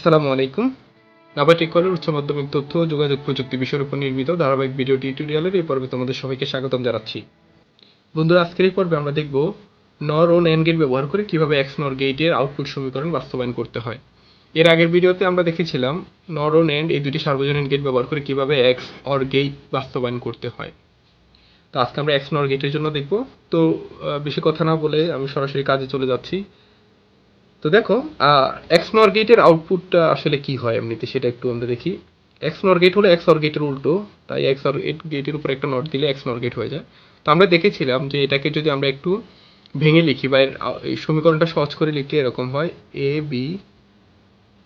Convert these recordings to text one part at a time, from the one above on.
আসসালামু আলাইকুম। নাবাটিক কলের উচ্চ মাধ্যমিক তথ্য ও যোগাযোগ প্রযুক্তি বিষয়ের উপর নির্মিত ধারাবাহিক ভিডিও টিউটোরিয়ালের এই পর্বে তোমাদের সবাইকে স্বাগতম জানাচ্ছি। বন্ধুরা, আজকের এই পর্বে আমরা দেখব নর ও ন্যান গেট ব্যবহার করে কীভাবে এক্স নর গেটের আউটপুট সমীকরণ বাস্তবায়ন করতে হয়। এর আগের ভিডিওতে আমরা দেখেছিলাম নর ও ন্যান্ড এই দুটি সার্বজনীন গেট ব্যবহার করে কীভাবে এক্স অর গেট বাস্তবায়ন করতে হয়। তো আজকে আমরা এক্স নর গেটের জন্য দেখব। তো বেশি কথা না বলে আমি সরাসরি কাজে চলে যাচ্ছি। তো দেখো এক্স নর গেটের আউটপুটটা আসলে কি হয় এমনিতে সেটা একটু আমরা দেখি। এক্স নর গেট হলো এক্স অর গেটের উল্টো, তাই এক্স অর গেটের উপর একটা নট দিলে এক্স নর গেট হয়ে যায়। তো আমরা দেখেছিলাম যে এটাকে যদি আমরা একটু ভেঙে লিখি বা এই সমীকরণটা সহজ করে লিখলে এরকম হয় A B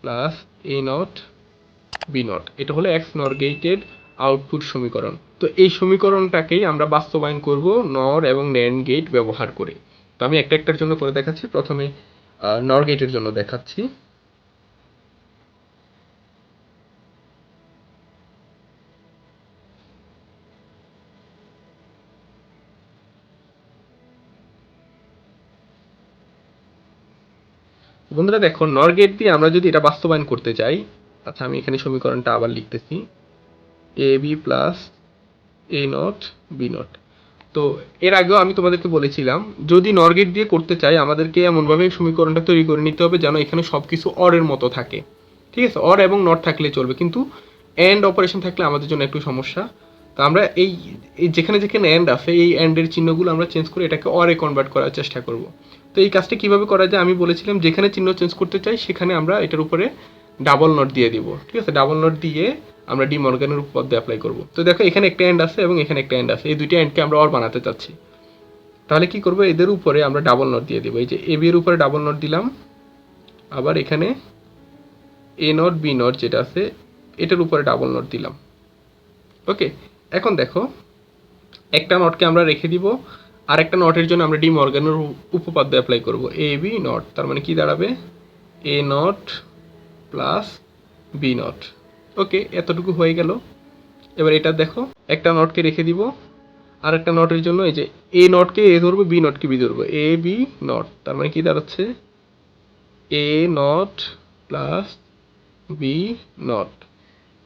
plus A not B not এটা হলো এক্স নর গেটের আউটপুট সমীকরণ। তো এই সমীকরণটাকেই আমরা বাস্তবায়ন করব নর এবং ন্যান্ড গেট ব্যবহার করে। তো আমি একটা একটার জন্য করে দেখাচ্ছি। প্রথমে নর গেটের জন্য দেখাচ্ছি। বন্ধুরা দেখো নর গেট দিয়ে আমরা যদি এটা বাস্তবায়ন করতে চাই আচ্ছা আমি এখানে সমীকরণটা আবার লিখতেছি। A B plus A not B not তো এর আগেও আমি তোমাদেরকে বলেছিলাম, যদি নর গেট দিয়ে করতে চাই, আমাদেরকে এমনভাবে সমীকরণটা তৈরি করে নিতে হবে যেন এখানে সব কিছু অরের মতো থাকে। ঠিক আছে? অর এবং নট থাকলে চলবে, কিন্তু অ্যান্ড অপারেশন থাকলে আমাদের জন্য একটু সমস্যা। তো আমরা এই এই যেখানে যেখানে অ্যান্ড আছে, এই অ্যান্ডের চিহ্নগুলো আমরা চেঞ্জ করে এটাকে অরে কনভার্ট করার চেষ্টা করব। তো এই কাজটা কীভাবে করা যায় আমি বলেছিলাম, যেখানে চিহ্ন চেঞ্জ করতে চাই, সেখানে আমরা এটার উপরে ডাবল নট দিয়ে দিব। ঠিক আছে? ডাবল নট দিয়ে আমরা ডি মর্গানের উপপাদ্য অ্যাপ্লাই করব। তো দেখো, এখানে একটা এন্ড আছে এবং এখানে একটা এন্ড আছে। এই দুইটা এন্ডকে আমরা অর বানাতে চাচ্ছি। তাহলে কি করব? এদের উপরে আমরা ডাবল নট দিয়ে দেবো। এই যে এ বি এর উপরে ডাবল নট দিলাম। আবার এখানে এ নট বি নট যেটা আছে, এটার উপরে ডাবল নট দিলাম। ওকে এখন দেখো, একটা নটকে আমরা রেখে দিব। আর একটা নটের জন্য আমরা ডি মর্গানের উপপাদ্য অ্যাপ্লাই করব। এ বি নট তার মানে কি দাঁড়াবে? A not plus B not okay এতটুকু হয়ে গেল। এবার এটা দেখো, একটা নটকে রেখে দিব। আর একটা নটের জন্য এই যে এ নটকে এ ধরবো বি নটকে বি ধরবো। এ বি নট তার মানে কি দাঁড়াচ্ছে? A not plus B not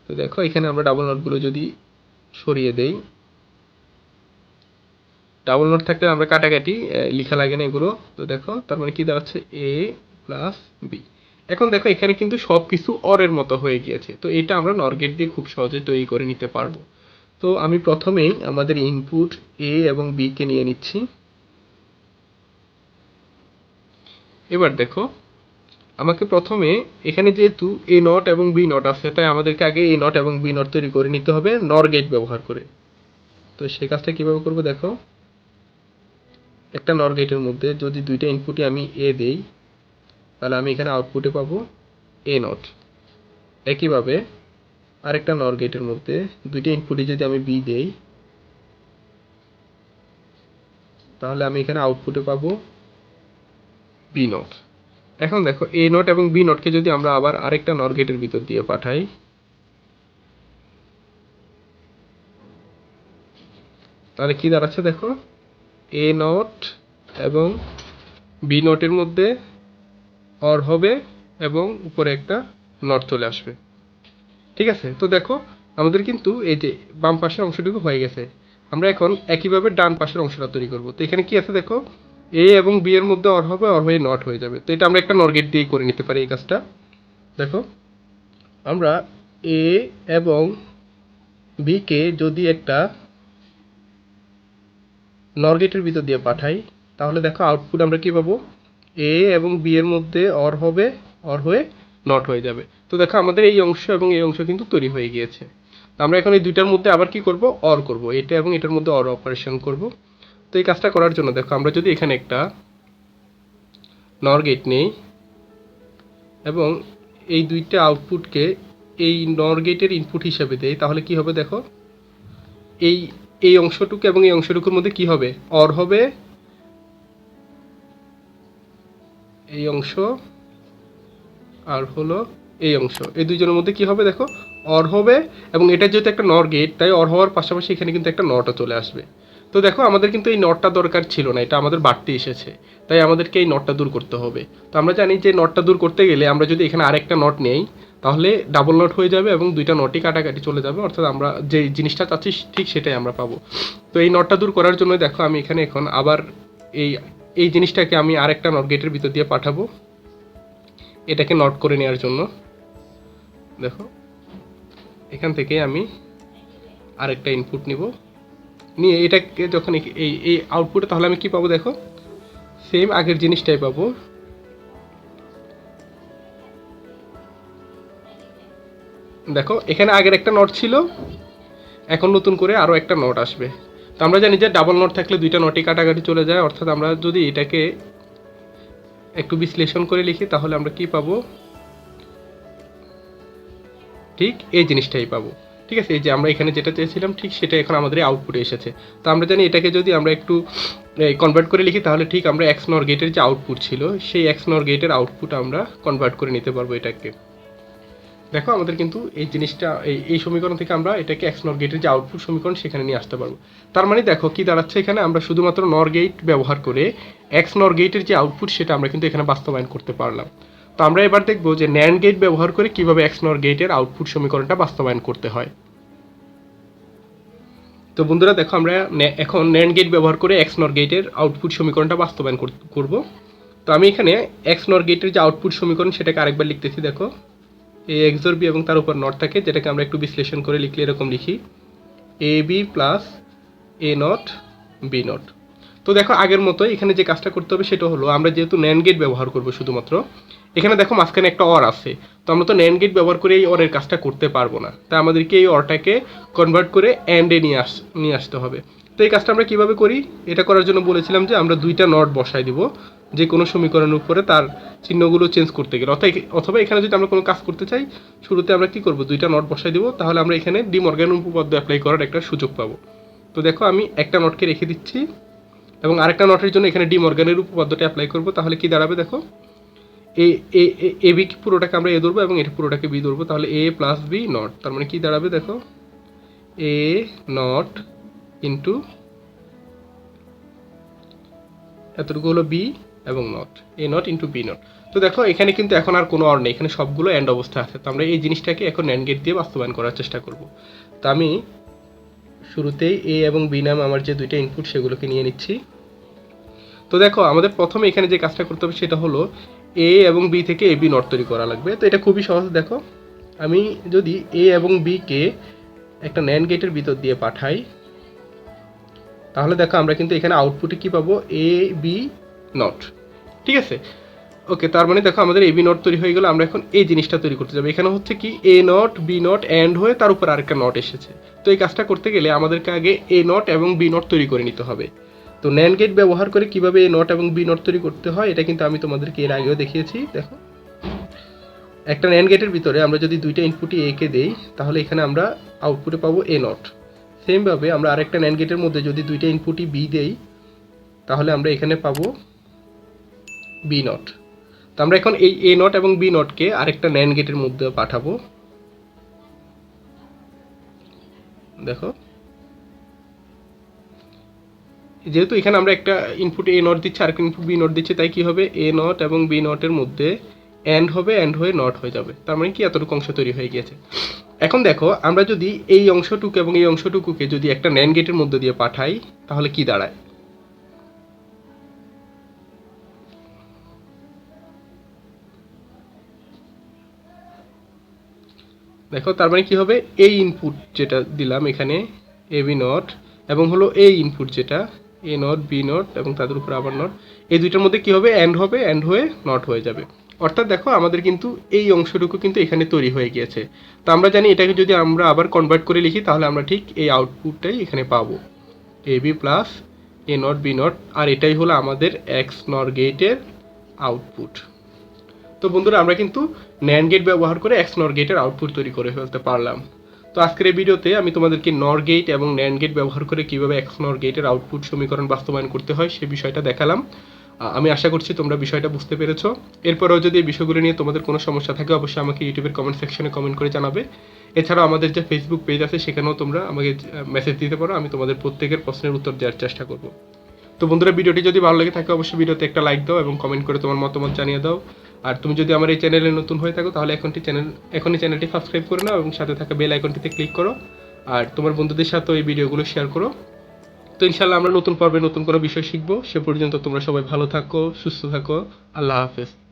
তো দেখো, এখানে আমরা ডাবল নটগুলো যদি সরিয়ে দেই। ডাবল নট থাকলে আমরা কাটাকাটি লেখা লাগে না এগুলো। তো দেখো, তার মানে কি দাঁড়াচ্ছে? এ প্লাস বি এখন দেখো, এখানে কিন্তু সব কিছু অরের মতো হয়ে গিয়েছে। তো এটা আমরা নরগেট দিয়ে খুব সহজে তৈরি করে নিতে পারব। তো আমি প্রথমেই আমাদের ইনপুট এ এবং বি কে নিয়ে নিচ্ছি। এবার দেখো, আমাকে প্রথমে এখানে যেহেতু এ নট এবং বি নট আছে, তাই আমাদেরকে আগে এ নট এবং বি নট তৈরি করে নিতে হবে নর গেট ব্যবহার করে। তো সে কাজটা কীভাবে করব দেখো, একটা নর গেটের মধ্যে যদি দুইটা ইনপুটে আমি এ দেই তাহলে আমি এখানে আউটপুটে পাবো এ নট একইভাবে আরেকটা নর গেটের মধ্যে দুইটা ইনপুটে যদি আমি বি দেই, তাহলে আমি এখানে আউটপুটে পাবো বি নট এখন দেখো এ নট এবং বি নটকে যদি আমরা আবার আরেকটা নর গেটের ভিতর দিয়ে পাঠাই, তাহলে কি দাঁড়াচ্ছে দেখো? এ নট এবং বি নটের মধ্যে অর হবে এবং উপরে একটা নট চলে আসবে। ঠিক আছে? তো দেখো, আমাদের কিন্তু এই যে বাম পাশের অংশটুকু হয়ে গেছে। আমরা এখন একইভাবে ডান পাশের অংশটা তৈরি করব। তো এখানে কি আছে দেখো? এ এবং বি এর মধ্যে অর হবে অর হয়ে নট হয়ে যাবে। তো এটা আমরা একটা নরগেট দিয়েই করে নিতে পারি এই কাজটা। দেখো, আমরা এ এবং বি কে যদি একটা নরগেটের ভিতর দিয়ে পাঠাই, তাহলে দেখো আউটপুট আমরা কি পাবো? এ এবং বি এর মধ্যে অর হবে অর হয়ে নট হয়ে যাবে। তো দেখো আমাদের এই অংশ এবং এই অংশ কিন্তু তৈরি হয়ে গিয়েছে। আমরা এখন এই দুইটার মধ্যে আবার কি করব? অর করব। এটা এবং এটার মধ্যে অর অপারেশন করব। তো এই কাজটা করার জন্য দেখো, আমরা যদি এখানে একটা নর গেট নেই এবং এই দুইটা আউটপুটকে এই নর গেটের ইনপুট হিসেবে দেই, তাহলে কি হবে দেখো? এই এই অংশটুকু এবং এই অংশটুকুর মধ্যে কি হবে? অর হবে এই অংশ আর হলো এই অংশ। এই দুইজনের মধ্যে কি হবে দেখো? অর হবে এবং এটা যেহেতু একটা নর গেট তাই অর হওয়ার পাশাপাশি এখানে কিন্তু একটা নটও চলে আসবে। তো দেখো, আমাদের কিন্তু এই নটটা দরকার ছিল না, এটা আমাদের বাড়তি এসেছে। তাই আমাদেরকে এই নটটা দূর করতে হবে। তো আমরা জানি যে নটটা দূর করতে গেলে আমরা যদি এখানে আরেকটা নট নেই, তাহলে ডাবল নট হয়ে যাবে এবং দুইটা নটই কাটাকাটি চলে যাবে। অর্থাৎ আমরা যে জিনিসটা চাচ্ছি, ঠিক সেটাই আমরা পাবো। তো এই নটটা দূর করার জন্য দেখো, আমি এখানে এখন আবার এই এই জিনিসটাকে আমি আরেকটা নট গেটের ভিতর দিয়ে পাঠাবো। এটাকে নট করে নেওয়ার জন্য। দেখো, এখান থেকে আমি আরেকটা ইনপুট নিব। নিয়ে এটাকে যখন এই- এই আউটপুটে তাহলে আমি কি পাবো দেখো? সেম আগের জিনিসটাই পাবো। দেখো, এখানে আগের একটা নট ছিল, এখন নতুন করে আরও একটা নট আসবে। তো আমরা জানি যে ডাবল নট থাকলে দুইটা নটই কাটাকাটি চলে যায়। অর্থাৎ আমরা যদি এটাকে একটু বিশ্লেষণ করে লিখি, তাহলে আমরা কি পাবো? ঠিক এই জিনিসটাই পাবো। ঠিক আছে, এই যে আমরা এখানে যেটা চেয়েছিলাম, ঠিক সেটা এখন আমাদের আউটপুটে এসেছে। তো আমরা জানি এটাকে যদি আমরা একটু কনভার্ট করে লিখি, তাহলে ঠিক আমরা এক্স নর গেটের যে আউটপুট ছিল, সেই এক্স নর গেটের আউটপুট আমরা কনভার্ট করে নিতে পারব এটাকে। দেখো, আমাদের কিন্তু এই জিনিসটা, এই এই সমীকরণ থেকে আমরা এটাকে এক্স নর গেটের যে আউটপুট সমীকরণ সেখানে নিয়ে আসতে পারব। তার মানে দেখো, কি দাঁড়াচ্ছে এখানে? আমরা শুধুমাত্র নর গেট ব্যবহার করে এক্স নর গেটের যে আউটপুট সেটা আমরা কিন্তু এখানে বাস্তবায়ন করতে পারলাম। তো আমরা এবার দেখব যে ন্যান্ড গেট ব্যবহার করে কীভাবে এক্স নর গেটের আউটপুট সমীকরণটা বাস্তবায়ন করতে হয়। তো বন্ধুরা, দেখো, আমরা এখন ন্যান্ড গেট ব্যবহার করে এক্স নর গেটের আউটপুট সমীকরণটা বাস্তবায়ন কর- করব। তো আমি এখানে এক্স নর গেটের যে আউটপুট সমীকরণ সেটাকে আরেকবার লিখতেছি, দেখো। এ এক্সর বি এবং তার উপর নট থাকে, যেটাকে আমরা একটু বিশ্লেষণ করে লিখলে এরকম লিখি। A B plus A not, B not. তো দেখো, আগের মতো এখানে যে কাজটা করতে হবে সেটা হলো, আমরা যেহেতু ন্যান্ড গেট ব্যবহার করব শুধুমাত্র, এখানে দেখো মাঝখানে একটা অর আছে। তো আমরা তো ন্যান্ড গেট ব্যবহার করে এই অরের কাজটা করতে পারব না। তাই আমাদেরকে এই অরটাকে কনভার্ট করে অ্যান্ডে নিয়ে আস, নিয়ে আসতে হবে। তো এই কাজটা আমরা কীভাবে করি? এটা করার জন্য বলেছিলাম যে আমরা দুইটা নট বসাই দিব। যে কোনো সমীকরণের উপরে তার চিহ্নগুলো চেঞ্জ করতে গেলে। অর্থাৎ অথবা এখানে যদি আমরা কোনো কাজ করতে চাই, শুরুতে আমরা কি করব? দুইটা নট বসাই দিব, তাহলে আমরা এখানে ডিমর্গ্যান উপপাদ্য অ্যাপ্লাই করার একটা সুযোগ পাবো। তো দেখো আমি একটা নটকে রেখে দিচ্ছি, এবং আরেকটা নটের জন্য এখানে ডিমর্গ্যানের উপপাদ্যটা অ্যাপ্লাই করব। তাহলে কি দাঁড়াবে দেখো? এ এ বি পুরোটাকে আমরা এ ধরবো, এবং এটা পুরোটাকে বি ধরবো। তাহলে এ প্লাস বি নট তার মানে কি দাঁড়াবে দেখো? এ নট ইন্টু এতটুকু হলো বি এবং not A not into B not তো দেখো, এখানে কিন্তু এখন আর কোনো অর নেই, এখানে সবগুলো অ্যান্ড অবস্থা আছে। তো আমরা এই জিনিসটাকে এখন ন্যান্ড গেট দিয়ে বাস্তবায়ন করার চেষ্টা করব। তো আমি শুরুতেই এ এবং বি নাম আমার যে দুইটা ইনপুট সেগুলোকে নিয়ে নিচ্ছি। তো দেখো, আমাদের প্রথমে এখানে যে কাজটা করতে হবে সেটা হলো এ এবং বি থেকে এ বি নট তৈরি করা লাগবে। তো এটা খুবই সহজ, দেখো। আমি যদি এ এবং বি কে একটা ন্যান্ড গেটের ভিতর দিয়ে পাঠাই, তাহলে দেখো আমরা কিন্তু এখানে আউটপুটে কি পাবো? এ বি নট ঠিক আছে? ওকে তার মানে দেখো আমাদের এ বি নট তৈরি হয়ে গেল, আমরা এখন এই জিনিসটা তৈরি করতে যাব। এখানে হচ্ছে কি A not B not and হয়ে তার উপর আরেকটা নট এসেছে। তো এই কাজটা করতে গেলে আমাদেরকে আগে এ নট এবং বি নট তৈরি করে নিতে হবে। তো ন্যান্ড গেট ব্যবহার করে কীভাবে এ নট এবং বি নট তৈরি করতে হয়, এটা কিন্তু আমি তোমাদেরকে এর আগেও দেখিয়েছি, দেখো। একটা ন্যান্ড গেটের ভিতরে আমরা যদি দুইটা ইনপুটই এ কে দেই, তাহলে এখানে আমরা আউটপুটে পাবো এ নট সেমভাবে আমরা আরেকটা ন্যান্ড গেটের মধ্যে যদি দুইটা ইনপুটই বি দেই, তাহলে আমরা এখানে পাবো বি নট তো আমরা এখন এই এ নট এবং বি নটকে আরেকটা ন্যান্ড গেটের মধ্যে পাঠাবো। দেখো। যেহেতু এখানে আমরা একটা ইনপুট এ নট দিচ্ছি, আরেকটা ইনপুট বি নট দিচ্ছি, তাই কি হবে? এ নট এবং বি নটের মধ্যে অ্যান্ড হবে অ্যান্ড হয়ে নট হয়ে যাবে। তার মানে কি? এতটুকু অংশ তৈরি হয়ে গিয়েছে। এখন দেখো, আমরা যদি এই অংশটুকু এবং এই অংশটুকুকে যদি একটা ন্যান্ড গেটের মধ্যে দিয়ে পাঠাই, তাহলে কি দাঁড়ায়? দেখো, তার মানে কি হবে? এই ইনপুট যেটা দিলাম এখানে এ বি নট এবং হলো এই ইনপুট যেটা এ নট বি নট এবং তাদের উপর আবার নট এই দুইটার মধ্যে কি হবে? অ্যান্ড হবে অ্যান্ড হয়ে নট হয়ে যাবে। অর্থাৎ দেখো, আমাদের কিন্তু এই অংশটুকু কিন্তু এখানে তৈরি হয়ে গিয়েছে। তো আমরা জানি এটাকে যদি আমরা আবার কনভার্ট করে লিখি, তাহলে আমরা ঠিক এই আউটপুটটাই এখানে পাবো। A B plus A not B not আর এটাই হলো আমাদের এক্স নর গেটের আউটপুট তো বন্ধুরা, আমরা কিন্তু ন্যান্ড গেট ব্যবহার করে এক্স নর গেটের আউটপুট তৈরি করে ফেলতে পারলাম। তো আজকের এই ভিডিওতে আমি তোমাদেরকে নর গেট এবং ন্যান্ড গেট ব্যবহার করে কীভাবে এক্স নর গেটের আউটপুট সমীকরণ বাস্তবায়ন করতে হয় সে বিষয়টা দেখালাম। আমি আশা করছি তোমরা বিষয়টা বুঝতে পেরেছ। এরপরেও যদি এই বিষয়গুলো নিয়ে তোমাদের কোনো সমস্যা থাকে, অবশ্যই আমাকে ইউটিউবের কমেন্ট সেকশনে কমেন্ট করে জানাবে। এছাড়াও আমাদের যে ফেসবুক পেজ আছে, সেখানেও তোমরা আমাকে মেসেজ দিতে পারো। আমি তোমাদের প্রত্যেকের প্রশ্নের উত্তর দেওয়ার চেষ্টা করব। তো বন্ধুরা, ভিডিওটি যদি ভালো লেগে থাকে, অবশ্যই ভিডিওতে একটা লাইক দাও এবং কমেন্ট করে তোমার মতামত জানিয়ে দাও। আর তুমি যদি আমার এই চ্যানেলে নতুন হয়ে থাকো, তাহলে এখনটি চ্যানেল এখনই চ্যানেলটি সাবস্ক্রাইব করে নাও এবং সাথে থাকা বেল আইকনটিতে ক্লিক করো। আর তোমার বন্ধুদের সাথেও এই ভিডিওগুলো শেয়ার করো। তো ইনশাল্লাহ আমরা নতুন পর্বে নতুন কোনো বিষয় শিখব। সে পর্যন্ত তোমরা সবাই ভালো থাকো, সুস্থ থাকো। আল্লাহ হাফেজ।